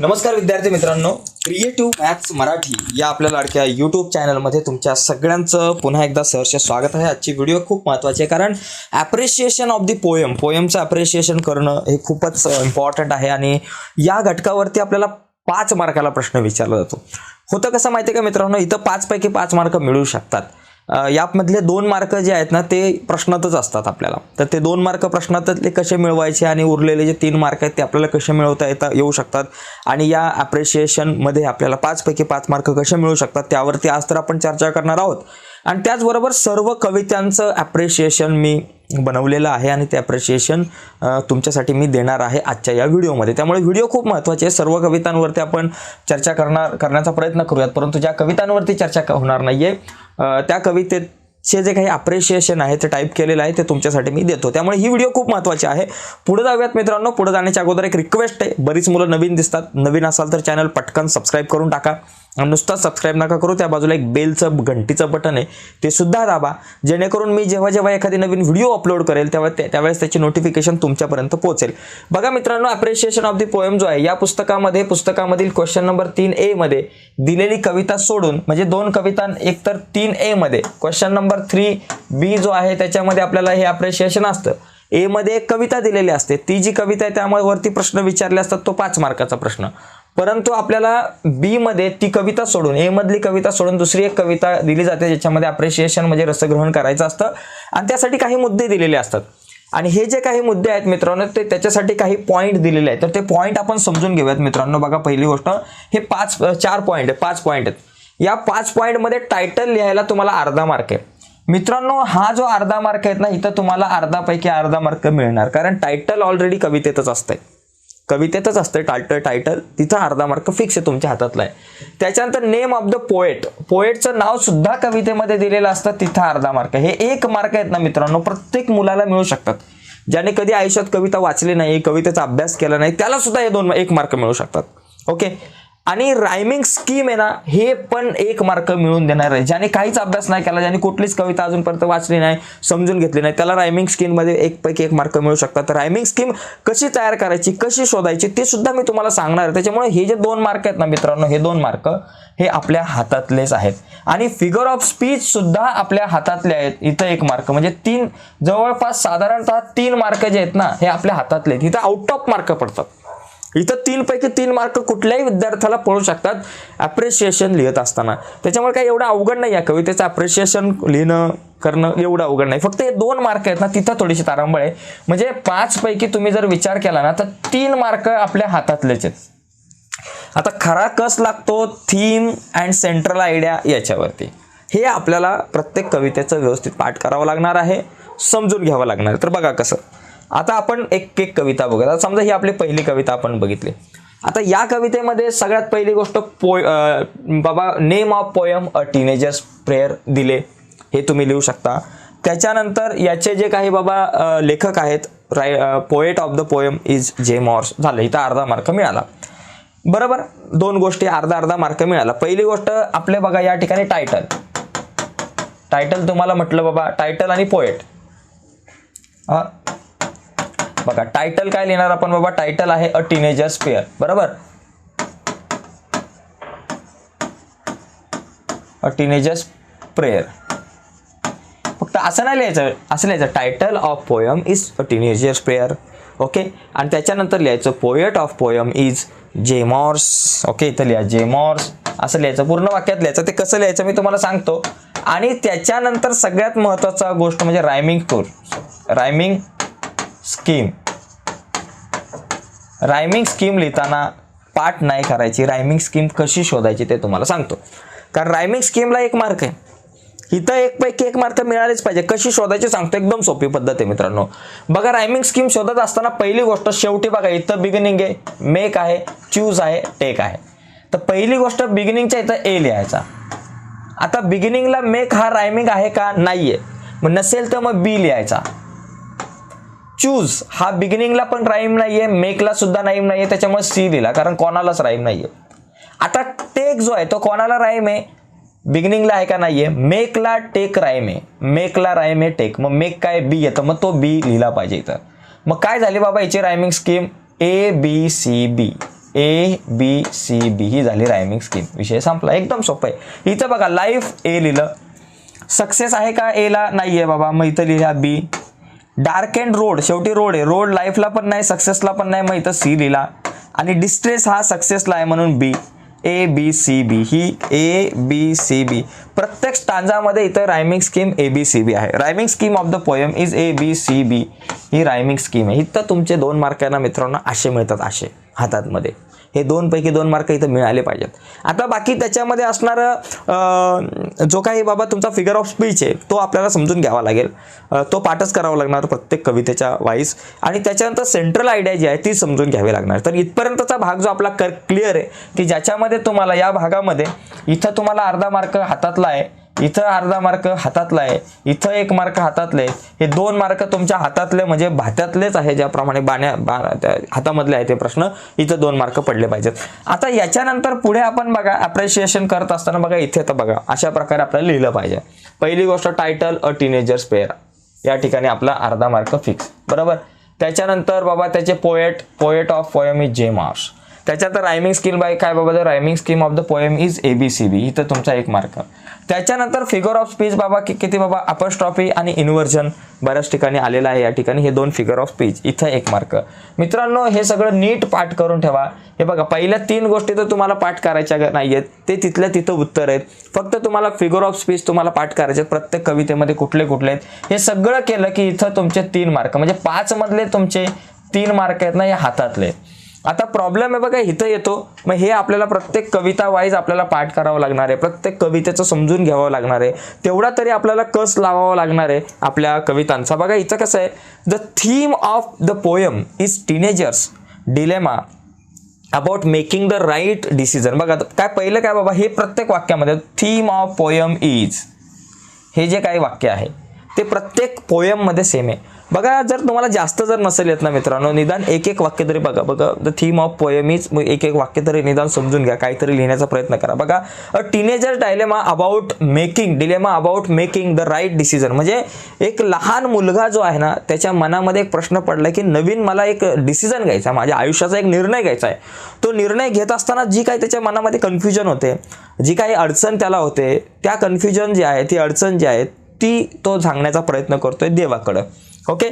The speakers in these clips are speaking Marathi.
नमस्कार विद्यार्थी मित्रांनो. क्रिएटिव्ह मॅथ्स मराठी या आपल्या लाडक्या यूट्यूब चॅनलमध्ये तुमच्या सगळ्यांचं पुन्हा एकदा सहर्ष स्वागत आहे. आजची व्हिडिओ खूप महत्त्वाची आहे कारण ॲप्रिशिएशन ऑफ दी पोयम पोयमचं ॲप्रिशिएशन करणं हे खूपच इम्पॉर्टंट आहे आणि या घटकावरती आपल्याला पाच मार्काला प्रश्न विचारला जातो. होतं कसं माहिती आहे का मित्रांनो? इथं पाचपैकी पाच मार्क मिळू शकतात. यामधले दोन मार्क जे आहेत ना ते प्रश्नातच असतात आपल्याला. तर ते दोन मार्क प्रश्नातले कसे मिळवायचे आणि उरलेले जे तीन मार्क आहेत ते आपल्याला कसे मिळवता येता येऊ शकतात. आणि या ॲप्रिशिएशनमध्ये आपल्याला पाचपैकी पाच मार्क कसे मिळू शकतात त्यावरती आज तर आपण चर्चा करणार आहोत. आणि त्याचबरोबर सर्व कवितांचं ॲप्रिशिएशन मी बनवलेलं आहे आणि ते ॲप्रिशिएशन तुमच्यासाठी मी देणार आहे आजच्या या व्हिडिओमध्ये. त्यामुळे व्हिडिओ खूप महत्त्वाचे आहे. सर्व कवितांवरती आपण चर्चा करणार करण्याचा प्रयत्न करूयात परंतु ज्या कवितांवरती चर्चा होणार नाही आहे त्या कवितेचे जे काही अप्रिशिएशन आहे ते टाईप केलेलं आहे ते तुमच्यासाठी मी देतो. त्यामुळे ही व्हिडिओ खूप महत्त्वाची आहे. पुढे जाऊयात मित्रांनो. पुढे जाण्याच्या अगोदर एक रिक्वेस्ट आहे. बरीच मुलं नवीन दिसतात. नवीन असाल तर चॅनल पटकन सबस्क्राईब करून टाका. नुसता सबस्क्राईब नका करू त्या बाजूला एक बेलचं घंटीचं बटन आहे ते सुद्धा दाबा. जेणेकरून मी जेव्हा जेव्हा एखादी नवीन व्हिडिओ अपलोड करेल तेव्हा त्यावेळेस त्याची नोटिफिकेशन तुमच्यापर्यंत पोहोचेल. बघा मित्रांनो अप्रिशिएशन ऑफ दी पोएम जो आहे या पुस्तकामध्ये पुस्तकामधील क्वेश्चन नंबर तीन ए मध्ये दिलेली कविता सोडून म्हणजे दोन कविता एक तर तीन ए मध्ये क्वेश्चन नंबर थ्री बी जो आहे त्याच्यामध्ये आपल्याला हे अप्रिशिएशन असतं. ए मध्ये एक कविता दिलेली असते. ती जी कविता आहे त्यामुळे वरती प्रश्न विचारले असतात तो पाच मार्काचा प्रश्न. परंतु आपल्याला बी मध्ये ती कविता सोडून ए मधली कविता सोडून दुसरी एक कविता दिली जाते ज्याच्यामध्ये अप्रिशिएशन म्हणजे रसग्रहण करायचं असतं. आणि त्यासाठी काही मुद्दे दिलेले असतात. आणि हे जे काही मुद्दे आहेत मित्रांनो ते त्याच्यासाठी काही पॉईंट दिलेले आहेत. तर ते पॉईंट आपण समजून घेऊयात मित्रांनो. बघा पहिली गोष्ट हे पाच चार पॉईंट आहे पाच पॉईंट आहेत. या पाच पॉईंटमध्ये टायटल लिहायला तुम्हाला अर्धा मार्क आहे. मित्रांनो हा जो अर्धा मार्क आहेत ना इथं तुम्हाला अर्धापैकी अर्धा मार्क मिळणार. कारण टायटल ऑलरेडी कवितेतच असतंय. कवितेतच असतं टायटल टायटल तिथं अर्धा मार्क फिक्स आहे तुमच्या हातातला आहे. त्याच्यानंतर नेम ऑफ द पोएट पोएटचं नाव सुद्धा कवितेमध्ये दिलेलं असतं तिथं अर्धा मार्क हे एक मार्क आहेत ना मित्रांनो प्रत्येक मुलाला मिळू शकतात. ज्याने कधी आयुष्यात कविता वाचली नाही कवितेचा अभ्यास केला नाही त्याला सुद्धा हे दोन एक मार्क मिळू शकतात. ओके आणि रायमिंग स्कीम आहे ना हे पण एक मार्क मिळून देणार आहे. ज्याने काहीच अभ्यास नाही केला ज्याने कुठलीच कविता अजूनपर्यंत वाचली नाही समजून घेतली नाही त्याला रायमिंग स्कीममध्ये एक पैकी एक मार्क मिळू शकतात. तर रायमिंग स्कीम कशी तयार करायची कशी शोधायची ते सुद्धा मी तुम्हाला सांगणार आहे. त्याच्यामुळे हे जे दोन मार्क आहेत ना मित्रांनो हे दोन मार्क हे आपल्या हातातलेच आहेत. आणि फिगर ऑफ स्पीच सुद्धा आपल्या हातातले आहेत. इथं एक मार्क म्हणजे तीन जवळपास साधारणतः तीन मार्क जे आहेत ना हे आपल्या हातातले आहेत. इथं आउट ऑफ मार्क पडतात. इथं तीनपैकी तीन मार्क कुठल्याही विद्यार्थ्याला पळू शकतात ॲप्रिशिएशन लिहित असताना. त्याच्यामुळे काही एवढं अवघड नाही आहे कवितेचं अप्रिशिएशन लिहिणं करणं एवढं अवघड नाही. फक्त हे दोन मार्क आहेत ना तिथं थोडीशी तारांबळ आहे. म्हणजे पाचपैकी तुम्ही जर विचार केला ना तर तीन मार्क आपल्या हातातलेच आहेत. आता खरा कस लागतो? थीम अँड सेंट्रल आयडिया याच्यावरती. हे आपल्याला प्रत्येक कवितेचं व्यवस्थित पाठ करावं लागणार आहे समजून घ्यावं लागणार आहे. तर बघा कसं. आता आपण एक एक कविता बघूया. आता समजा ही आपली पहिली कविता आपण बघितली. आता या कवितेमध्ये सगळ्यात पहिली गोष्ट पोय बाबा name of poem a teenager's prayer दिले. हे तुम्ही लिहू शकता. त्याच्यानंतर याचे जे काही बाबा लेखक आहेत write poet of the poem is J Morse झालं इथं अर्धा मार्क मिळाला. बरोबर? दोन गोष्टी अर्धा अर्धा मार्क मिळाला. पहिली गोष्ट आपले बघा या ठिकाणी टायटल टायटल तुम्हाला म्हटलं बाबा टायटल आणि पोएट बघा टायटल काय लिहिणार आपण बाबा? टायटल आहे अ टीनेजर स्पेअर बरोबर? अ टीनेजर्स प्रेयर फक्त असं नाही लिहायचं असं लिहायचं title of poem is a teenager's prayer okay आणि त्याच्यानंतर लिहायचं poet of poem is J Morse okay इथं लिहा जेमॉर्स असं लिहायचं पूर्ण वाक्यात लिहायचं. ते कसं लिहायचं मी तुम्हाला सांगतो. आणि त्याच्यानंतर सगळ्यात महत्त्वाचा गोष्ट म्हणजे रायमिंग टूर रायमिंग स्कीम रायमिंग स्कीम लिहिताना पाठ नाही करायची. रायमिंग स्कीम कशी शोधायची ते तुम्हाला सांगतो. कारण रायमिंग स्कीमला एक मार्क आहे. इथं एक पैकी एक मार्क मिळालेच पाहिजे. कशी शोधायची सांगतो. एकदम सोपी पद्धत आहे मित्रांनो. बघा रायमिंग स्कीम शोधत असताना पहिली गोष्ट शेवटी बघा इथं बिगिनिंग आहे. मेक आहे. चूज आहे. टेक आहे. तर पहिली गोष्ट बिगिनिंगच्या इथं ए लिहायचा. आता बिगिनिंगला मेक हा रायमिंग आहे का? नाही आहे मग नसेल तर मग बी लिहायचा. चूज हा बिगिनिंगला पण राईम नाहीये मेकला सुद्धा राईम नाहीये त्याच्यामुळे सी दिला कारण कोणालाच राईम नाहीये. आता टेक जो आहे तो कोणाला राईम आहे? बिगिनिंगला आहे का नाहीये? मेकला टेक राईम आहे. मेकला राईम आहे टेक मग मेक काय बी येतं? मग तो बी लिहिला पाहिजे इथं. मग काय झाली बाबा याची rhyming scheme A B C B A B C B ही झाली रायमिंग स्कीम विषय संपला. एकदम सोपं आहे. इथं बघा लाईफ ए लिहिलं. सक्सेस आहे का एला नाही आहे बाबा. मग इथं लिहिला बी डार्क अँड रोड शेवटी रोड आहे. रोड लाईफला पण नाही सक्सेसला पण नाही मग इथं सी लिहिला. आणि डिस्ट्रेस हा सक्सेसला आहे म्हणून बी A B C B he A B C बी प्रत्येक स्टांजामध्ये इथं rhyming scheme A B C B आहे. Rhyming scheme of the poem is A B C B he rhyming scheme आहे. इथं तुमचे दोन मार्कांना मित्रांनो असे मिळतात असे हातातमध्ये हे दोनपैकी दोन मार्क इथं मिळाले पाहिजेत. आता बाकी त्याच्यामध्ये असणारं जो काही बाबा तुमचा फिगर ऑफ स्पीच आहे तो आपल्याला समजून घ्यावा लागेल. तो पाठच करावा लागणार प्रत्येक कवितेच्या वाईज आणि त्याच्यानंतर सेंट्रल आयडिया जी आहे ती समजून घ्यावी लागणार. तर इथपर्यंतचा भाग जो आपला कर क्लिअर आहे की ज्याच्यामध्ये तुम्हाला या भागामध्ये इथं तुम्हाला अर्धा मार्क हातातला आहे. इथं अर्धा मार्क हातातला आहे. इथं एक मार्क हातातले हे दोन मार्क तुमच्या हातातले म्हणजे भात्यातलेच आहे ज्याप्रमाणे बाण्या बा त्या हातामधले आहे ते प्रश्न. इथं दोन मार्क पडले पाहिजेत. आता याच्यानंतर पुढे आपण बघा अप्रिशिएशन करत असताना बघा इथे तर बघा अशा प्रकारे आपल्याला लिहिलं पाहिजे. पहिली गोष्ट टायटल अ टीनेजर्स पेअर या ठिकाणी आपला अर्धा मार्क फिक्स बरोबर? त्याच्यानंतर बाबा त्याचे poet poet of poem is J Marsh त्याच्यात रायमिंग स्किल बाय काय बाबा the rhyming scheme of the poem is A B C B इथं तुमचा एक मार्क त्याच्यानंतर फिगर ऑफ स्पीच बाबा कि किती बाबा? अपस्ट्रॉफी आणि इन्व्हर्जन बऱ्याच ठिकाणी आलेलं आहे. या ठिकाणी हे दोन फिगर ऑफ स्पीच इथं एक मार्क मित्रांनो हे सगळं नीट पाठ करून ठेवा. हे बघा पहिल्या तीन गोष्टी तर तुम्हाला पाठ करायच्या नाही आहेत ते तिथल्या तिथं उत्तर आहेत. फक्त तुम्हाला फिगर ऑफ स्पीच तुम्हाला पाठ करायचे आहेत. प्रत्येक कवितेमध्ये कुठले कुठले आहेत. हे सगळं केलं की इथं तुमचे तीन मार्क म्हणजे पाचमधले तुमचे तीन मार्क आहेत ना हे हातातले. आता प्रॉब्लेम आहे बघा इथं येतो. मग हे आपल्याला प्रत्येक कविता वाईज आपल्याला पाठ करावं लागणार आहे. प्रत्येक कवितेचं समजून घ्यावं लागणार आहे. तेवढा तरी आपल्याला कस लावावा लागणार आहे आपल्या कवितांचा. बघा इथं कसं आहे? The theme of the poem is teenager's dilemma about making the right decision बघा काय पहिलं काय बाबा? हे प्रत्येक वाक्यामध्ये थीम ऑफ पोयम इज हे जे काही वाक्य आहे ते प्रत्येक पोयममध्ये सेम आहे. बघा जर तुम्हाला जास्त जर नसेल येत ना मित्रांनो निदान एक एक वाक्य तरी बघा. बघा द थीम ऑफ पोयमीज एक एक वाक्य तरी निदान समजून घ्या. काहीतरी लिहिण्याचा प्रयत्न करा. बघा a teenager dilemma about making dilemma about making the right decision म्हणजे एक लहान मुलगा जो आहे ना त्याच्या मनामध्ये एक प्रश्न पडला की नवीन मला एक डिसिजन घ्यायचा आहे, माझ्या आयुष्याचा एक निर्णय घ्यायचा आहे. तो निर्णय घेत असताना जी काही त्याच्या मनामध्ये कन्फ्युजन होते जी काही अडचण त्याला होते त्या कन्फ्युजन जी आहे ती अडचण जी आहे ती तो सांगण्याचा प्रयत्न करतोय देवाकडं. Okay?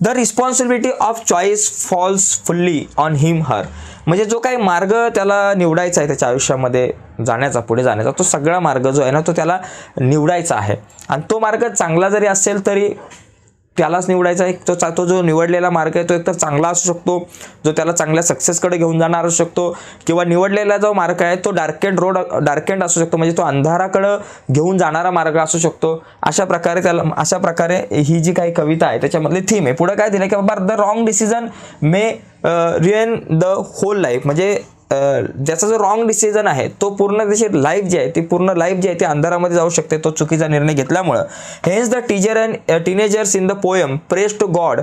The responsibility of choice falls fully on him her म्हणजे जो काही मार्ग त्याला निवडायचा आहे त्याच्या आयुष्यामध्ये जाण्याचा पुढे जाण्याचा तो सगळा मार्ग जो आहे ना तो त्याला निवडायचा आहे. आणि तो मार्ग चांगला जरी असेल तरी त्यालाच निवडायचा आहे तो चा तो जो निवडलेला मार्ग आहे तो एकतर चांगला असू शकतो जो त्याला चांगल्या सक्सेसकडे घेऊन जाणार असू शकतो किंवा निवडलेला जो मार्ग आहे तो डार्केंड रोड डार्केंड असू शकतो. म्हणजे तो अंधाराकडं घेऊन जाणारा मार्ग असू शकतो. अशा प्रकारे त्याला अशा प्रकारे ही जी काही कविता आहे त्याच्यामधली थीम आहे. पुढं काय दिलं की बाबा the wrong decision may ruin the whole life म्हणजे ज्याचा जो रॉंग डिसिजन आहे तो पूर्ण त्याची लाईफ जी आहे ती पूर्ण लाईफ जी आहे ती अंधारामध्ये जाऊ शकते तो चुकीचा निर्णय घेतल्यामुळं. Hence the teacher and teenagers in the poem prays to God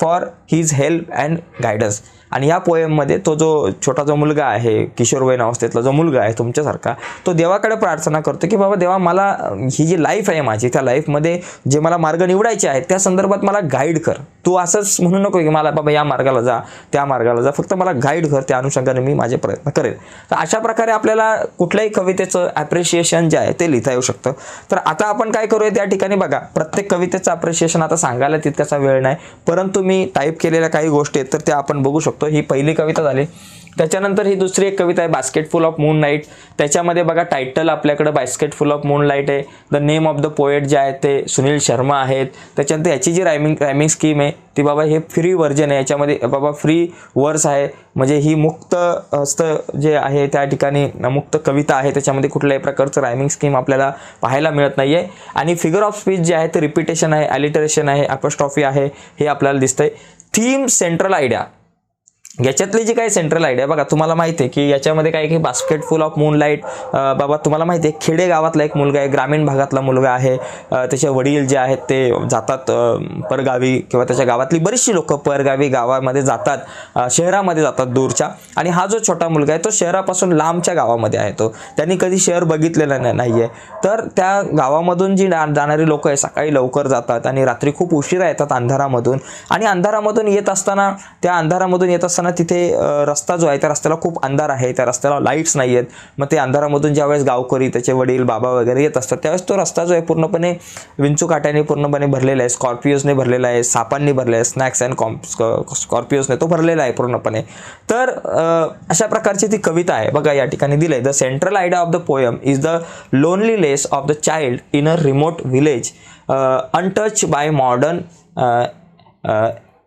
for his help and guidance आणि या पोएममध्ये तो जो छोटा जो मुलगा आहे किशोरवयीन अवस्थेतला जो मुलगा आहे तुमच्यासारखा तो देवाकडे प्रार्थना करतो की बाबा देवा मला ही जी लाईफ आहे माझी त्या लाईफमध्ये जे मला मार्ग निवडायचे आहेत त्या संदर्भात मला गाईड कर. तू असंच म्हणू नको की मला बाबा या मार्गाला जा त्या मार्गाला जा फक्त मला गाईड कर त्या अनुषंगाने मी माझे प्रयत्न करेल तर अशा प्रकारे आपल्याला कुठल्याही कवितेचं ॲप्रिशिएशन जे आहे ते लिहिता येऊ शकतं. तर आता आपण काय करूया त्या ठिकाणी बघा. प्रत्येक कवितेचं ॲप्रिशिएशन आता सांगायला तितकासा वेळ नाही. परंतु मी टाईप केलेल्या काही गोष्टी आहेत तर त्या आपण बघू शकतो. ही पहिली कविता झाली. त्याच्यानंतर ही दुसरी एक कविता आहे basket full of moon night त्याच्यामध्ये बघा टायटल आपल्याकडे basket full of moon light आहे. The name of the poet जे आहे ते सुनील शर्मा आहेत. त्याच्यानंतर याची जी रायमिंग रायमिंग स्कीम आहे ती बाबा हे फ्री व्हर्जन आहे. याच्यामध्ये बाबा फ्री वर्स आहे. म्हणजे ही मुक्त हस्त जे आहे त्या ठिकाणी मुक्त कविता आहे. त्याच्यामध्ये कुठल्याही प्रकारचं रायमिंग स्कीम आपल्याला पाहायला मिळत नाही आहे आणि फिगर ऑफ स्पीच जे आहे ते रिपिटेशन आहे ॲलिटरेशन आहे अपस्ट्रॉफी आहे हे आपल्याला दिसतंय. थीम सेंट्रल आयडिया याच्यातली जी काही सेंट्रल आयडिया बघा तुम्हाला माहिती आहे की याच्यामध्ये काय की basket full of moon light बाबा तुम्हाला माहिती आहे खेडे गावातला एक मुलगा आहे ग्रामीण भागातला मुलगा आहे. त्याचे वडील जे आहेत ते जातात परगावी किंवा त्याच्या गावातली बरीचशी लोक परगावी गावामध्ये जातात शहरामध्ये जातात दूरच्या. आणि हा जो छोटा मुलगा आहे तो शहरापासून लांबच्या गावामध्ये आहे तो. त्यांनी कधी शहर बघितलेलं नाही आहे तर त्या गावामधून जी जाणारी लोक आहे सकाळी लवकर जातात आणि रात्री खूप उशिरा येतात अंधारामधून. आणि अंधारामधून येत असताना त्या अंधारामधून येत असताना असताना तिथे रस्ता जो आहे त्या रस्त्याला खूप अंधार आहे. त्या रस्त्याला लाईट्स नाही आहेत. मग ते अंधारामधून ज्यावेळेस गावकरी त्याचे वडील बाबा वगैरे येत असतात त्यावेळेस तो रस्ता जो आहे पूर्णपणे विंचूकाट्याने पूर्णपणे भरलेला आहे. स्कॉर्पिओजने भरलेला आहे. सापांनी भरलेला आहे. स्नॅक्स अँड कॉम्प स्कॉर्पिओजने तो भरलेला आहे पूर्णपणे. तर अशा प्रकारची ती कविता आहे. बघा या ठिकाणी दिलंय. The central idea of the poem is the loneliness of the child in a remote village untouch by modern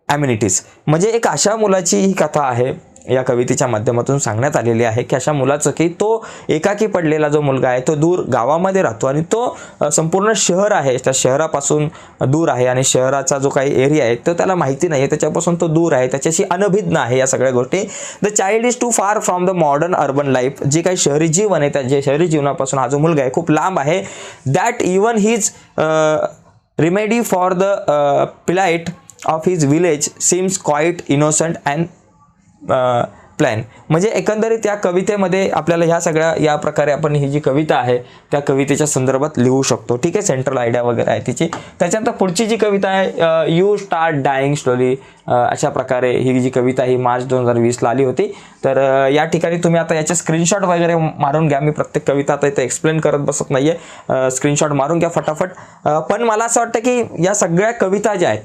amenities म्हणजे एक अशा मुलाची ही कथा आहे या कवितेच्या माध्यमातून सांगण्यात आलेली आहे की अशा मुलाचं की तो एकाकी पडलेला जो मुलगा आहे तो दूर गावामध्ये राहतो आणि तो संपूर्ण शहर आहे. त्या शहरापासून दूर आहे आणि शहराचा जो काही एरिया आहे तो त्याला माहिती नाही आहे त्याच्यापासून तो दूर आहे. त्याच्याशी अनभिज्ञ आहे या सगळ्या गोष्टी. The child is too far from the modern urban life जे काही शहरी जीवन आहे त्या जे शहरी जीवनापासून हा जो मुलगा आहे खूप लांब आहे. That even his remedy for the of of his village seems quite innocent and plain म्हणजे एकंदरीत या कवितेमध्ये आपल्याला ह्या सगळ्या या प्रकारे आपण ही जी कविता आहे त्या कवितेच्या संदर्भात लिहू शकतो. ठीक आहे सेंट्रल आयडिया वगैरे आहे तिची. त्याच्यानंतर पुढची जी कविता आहे यू स्टार्ट डायिंग स्लोली अशा प्रकारे ही जी कविता ही मार्च दोन हजार वीसला आली होती. तर uh, या ठिकाणी तुम्ही आता याचे स्क्रीनशॉट वगैरे मारून घ्या. मी प्रत्येक कविता आता इथे एक्सप्लेन करत बसत नाही आहे स्क्रीनशॉट मारून घ्या फटाफट. Uh, पण मला असं वाटतं की या सगळ्या कविता ज्या आहेत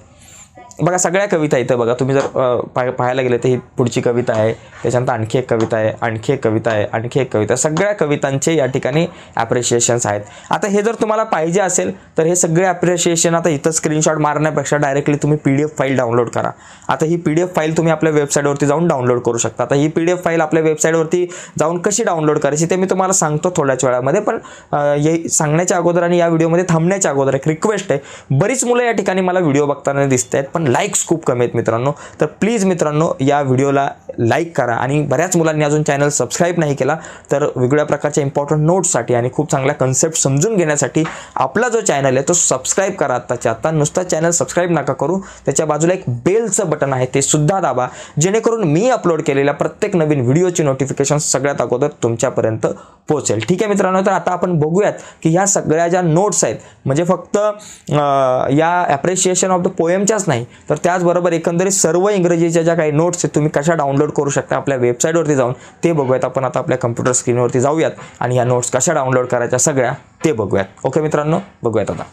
बघा सगळ्या कविता इथं बघा. तुम्ही जर पाहायला गेले तर ही पुढची कविता आहे. त्याच्यानंतर आणखी एक कविता आहे आणखी एक कविता आहे आणखी एक कविता आहे. सगळ्या कवितांचे या ठिकाणी ॲप्रिशिएशन्स आहेत. आता हे जर तुम्हाला पाहिजे असेल तर हे सगळे ॲप्रिशिएशन आता इथं स्क्रीनशॉट मारण्यापेक्षा डायरेक्टली तुम्ही P D F file download करा. आता ही पी डी एफ फाईल तुम्ही आपल्या वेबसाईटवरती जाऊन डाउनलोड करू शकता. आता ही पी डी एफ फाईल आपल्या वेबसाईटवरती जाऊन कशी डाउनलोड करायची ते मी तुम्हाला सांगतो थोड्याच वेळामध्ये. पण हे सांगण्याच्या अगोदर आणि या व्हिडिओमध्ये थांबण्याच्या अगोदर एक रिक्वेस्ट आहे. बरीच मुलं या ठिकाणी मला व्हिडिओ बघताना दिसत आहेत पण लाईक्स खूप कमी आहेत मित्रांनो. तर प्लीज मित्रांनो या व्हिडिओला लाईक करा. आणि बऱ्याच मुलांनी अजून चॅनल सबस्क्राईब नाही केला तर वेगवेगळ्या प्रकारच्या इम्पॉर्टंट नोट्ससाठी आणि खूप चांगल्या कन्सेप्ट समजून घेण्यासाठी आपला जो चॅनल आहे तो सबस्क्राईब करा आत्ताच्या आत्ता. नुसता चॅनल सबस्क्राईब नका करू. त्याच्या बाजूला एक बेलचं बटन आहे ते सुद्धा दाबा. जेणेकरून मी अपलोड केलेल्या प्रत्येक नवीन व्हिडिओची नोटिफिकेशन सगळ्यात अगोदर तुमच्यापर्यंत पोहोचेल. ठीक आहे मित्रांनो तर आता आपण बघूयात की ह्या सगळ्या ज्या नोट्स आहेत म्हणजे फक्त या ॲप्रिशिएशन ऑफ द पोएमच्याच नाही तर त्याचबरोबर एकंदरीत सर्व इंग्रजीच्या ज्या काही नोट्स आहेत तुम्ही कशा डाउनलोड करू शकता आपल्या वेबसाईटवरती जाऊन ते बघूयात आपण आता आपल्या कम्प्युटर स्क्रीनवरती जाऊयात आणि ह्या नोट्स कशा डाउनलोड करायच्या सगळ्या ते बघूयात. ओके मित्रांनो बघूयात आता.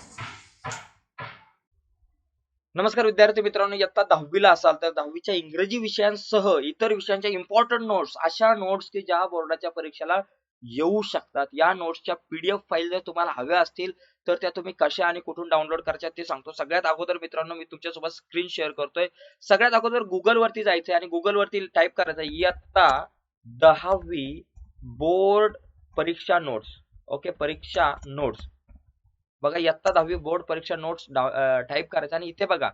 नमस्कार विद्यार्थी मित्रांनो इयत्ता दहावीला असाल तर दहावीच्या इंग्रजी विषयांसह इतर विषयांच्या इम्पॉर्टंट नोट्स अशा नोट्स की ज्या बोर्डाच्या परीक्षेला येऊ शकतात. या नोट्सच्या पीडीएफ फाईल जर तुम्हाला हव्या असतील तर त्या तुम्ही कशा आणि कुठून डाउनलोड करायच्या ते सांगतो. सगळ्यात अगोदर मित्रांनो मी तुमच्यासोबत स्क्रीन शेअर करतोय. सगळ्यात अगोदर गुगल वरती जायचंय आणि गुगल वरती टाईप करायचं इयत्ता दहावी बोर्ड परीक्षा नोट्स ओके परीक्षा नोट्स बघा इयत्ता दहावी बोर्ड परीक्षा नोट्स टाईप करायचं आणि इथे बघा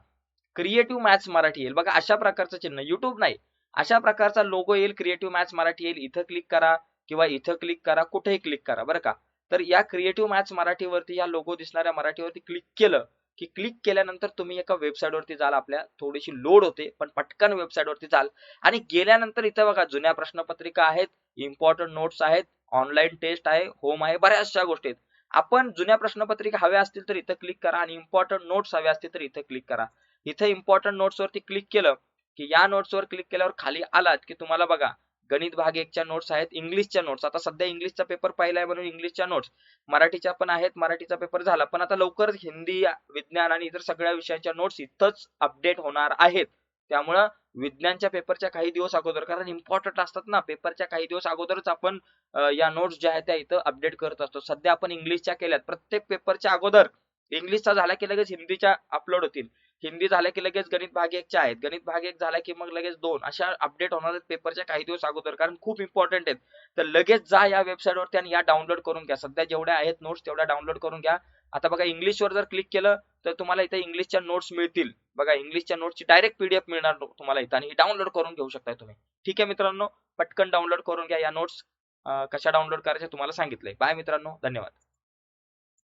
क्रिएटिव्ह मॅथ्स मराठी येईल. बघा अशा प्रकारचं चिन्ह. युट्यूब नाही. अशा प्रकारचा लोगो येईल क्रिएटिव्ह मॅथ्स मराठी येईल. इथं क्लिक करा. किंवा इथं क्लिक करा कुठेही क्लिक करा बरं का? तर या क्रिएटिव्ह मॅथ्स मराठीवरती या लोगो दिसणाऱ्या मराठीवरती क्लिक केलं की क्लिक केल्यानंतर तुम्ही एका वेबसाईट वरती जाल आपल्या थोडीशी लोड होते पण पटकन वेबसाईट वरती जाल. आणि गेल्यानंतर इथं बघा जुन्या प्रश्नपत्रिका आहेत इम्पॉर्टंट नोट्स आहेत ऑनलाईन टेस्ट आहे होम आहे बऱ्याचशा गोष्टी आहेत. आपण जुन्या प्रश्नपत्रिका हव्या असतील तर इथं क्लिक करा आणि इम्पॉर्टंट नोट्स हव्या असतील तर इथं क्लिक करा. इथं इम्पॉर्टंट नोट्स वरती क्लिक केलं की या नोट्सवर क्लिक केल्यावर खाली आलात की तुम्हाला बघा गणित भाग एकच्या नोट्स आहेत इंग्लिशच्या नोट्स आता सध्या इंग्लिशचा पेपर पाहिलाय म्हणून इंग्लिशच्या नोट्स मराठीच्या पण आहेत मराठीचा पेपर झाला. पण आता लवकर हिंदी विज्ञान आणि इतर सगळ्या विषयांच्या नोट्स इथंच अपडेट होणार आहेत. त्यामुळं विज्ञानच्या पेपरच्या काही दिवस अगोदर कारण इम्पॉर्टंट असतात ना पेपरच्या काही दिवस अगोदरच आपण या नोट्स ज्या आहेत त्या इथं अपडेट करत असतो. सध्या आपण इंग्लिशच्या केल्यात. प्रत्येक पेपरच्या अगोदर इंग्लिशचा झाला की लगेच हिंदीच्या अपलोड होतील. हिंदी झाल्या की लगेच गणित भाग एकच्या आहेत. गणित भाग एक झाला की मग लगेच दोन. अशा अपडेट होणार आहेत पेपरच्या काही दिवस अगोदर. कारण खूप इम्पॉर्टंट आहेत. तर लगेच जा या वेबसाईट वरती आणि या डाउनलोड करून घ्या. सध्या जेवढ्या आहेत नोट्स तेवढ्या डाउनलोड करून घ्या. आता बघा इंग्लिशवर जर क्लिक केलं तर तुम्हाला इथे इंग्लिशच्या नोट्स मिळतील. बघा इंग्लिशच्या नोट्सची डायरेक्ट पीडीएफ मिळणार तुम्हाला इथं आणि डाउनलोड करून घेऊ शकता तुम्ही. ठीक आहे मित्रांनो? पटकन डाउनलोड करून घ्या या नोट्स कशा डाउनलोड करायच्या तुम्हाला सांगितलंय. बाय मित्रांनो. धन्यवाद.